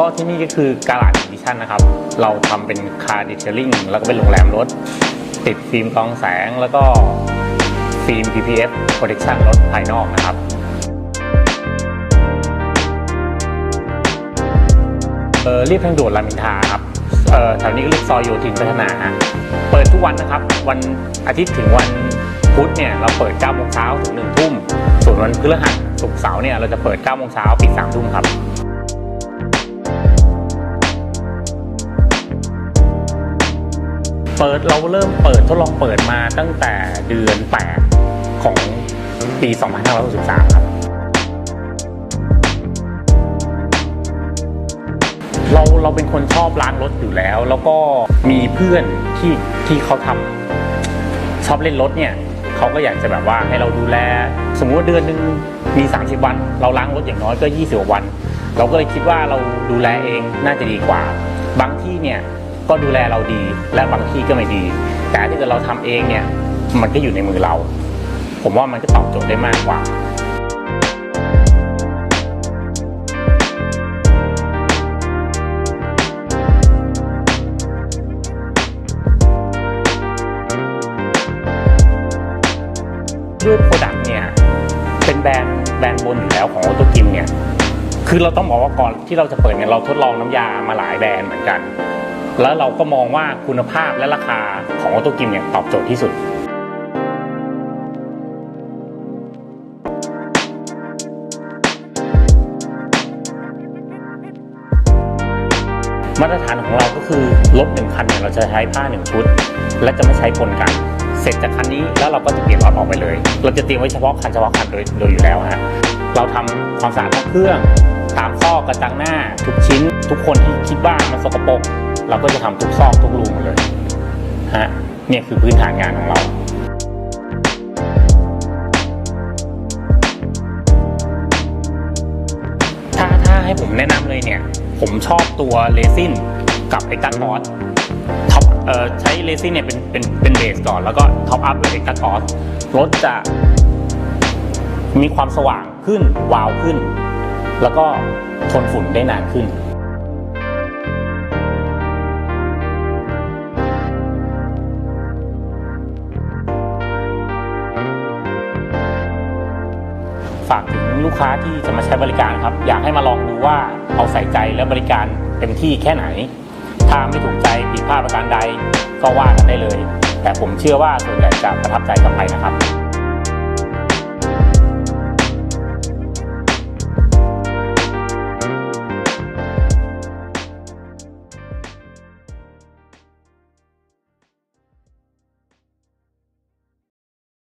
ก็ที่นี่ก็คือการาดดิชั่นนะครับ เราทำเป็นคาร์ดิเทลลิ่งแล้วก็เป็นโรงแรมรถ ติดฟิล์มกรองแสงแล้วก็ฟิล์ม PPF protection รถภายนอกนะครับเออเรียบทางด่วนรามอินทาครับเออแถวนี้ก็เรียกซอยโยธินพัฒนาเปิดทุกวันนะครับ วันอาทิตย์ถึงวันพุธเนี่ยเราเปิด9โมงเช้าถึง1ทุ่มส่วนวันพฤหัสศุกร์เสาร์เนี่ยเราจะเปิด9โมงเช้าปิด3ทุ่มครับ เปิดเราเริ่มเปิดทดลองเปิดมาตั้งแต่เดือน 8 ของปี 2563 ครับ เราเราเป็นคนชอบล้างรถอยู่แล้ว แล้วก็มีเพื่อนที่ที่เขาทำชอบเล่นรถเนี่ยเขาก็อยากจะแบบว่าให้เราดูแล สมมุติว่าเดือนหนึ่งมี 30 วัน เราล้างรถอย่างน้อยก็ 20 วัน เราก็เลยคิดว่าเราดูแลเองน่าจะดีกว่า บางที่เนี่ย ก็ดูแลเราดีและบางที่ก็ไม่ดี แต่ถ้าเกิดเราทำเองเนี่ยมันก็อยู่ในมือเรา ผมว่ามันก็ตอบโจทย์ได้มากกว่าด้วยโปรดักต์เนี่ยเป็นแบรนด์แบรนด์บนอยู่แล้วของออโตกิมเนี่ยคือเราต้องบอกว่าก่อนที่เราจะเปิดเนี่ยเราทดลองน้ำยามาหลายแบรนด์เหมือนกัน แล้วเราก็มองว่าคุณภาพและราคาของออโตกิมเนี่ยตอบโจทย์ที่สุดมาตรฐานของเราก็คือรถหนึ่งคันเนี่ยเราจะใช้ผ้าหนึ่งชุด และจะไม่ใช้ปนกัน เสร็จจากคันนี้แล้วเราก็จะเปลี่ยนหลอดออกไปเลย เราจะเตรียมไว้เฉพาะคันเฉพาะคันโดยโดยอยู่แล้วฮะเราทำความสะอาดห้อเครื่องตามซอกกระจังหน้า ทุกชิ้น ทุกคนที่คิดว่ามันสกปรก เราก็จะทำทุกซอกทุกรูหมดเลยฮะเนี่ยคือพื้นฐานงานของเราถ้าถ้าให้ผมแนะนำเลยเนี่ย ผมชอบตัวเลซินกับเอ็กตันมอสท็อปเอ่อใช้เลซินเนี่ยเป็นเป็นเป็นเบสก่อน แล้วก็ท็อปอัพด้วยเอ็กตันมอสรถจะมีความสว่างขึ้นวาวขึ้น แล้วก็ทนฝุ่นได้นานขึ้น ฝากถึงลูกค้าที่จะมาใช้บริการครับ อยากให้มาลองดูว่าเอาใส่ใจและบริการเต็มที่แค่ไหน ถ้าไม่ถูกใจผิดพลาดประการใดก็ว่ากันได้เลย แต่ผมเชื่อว่าส่วนใหญ่จะประทับใจกลับไปนะครับ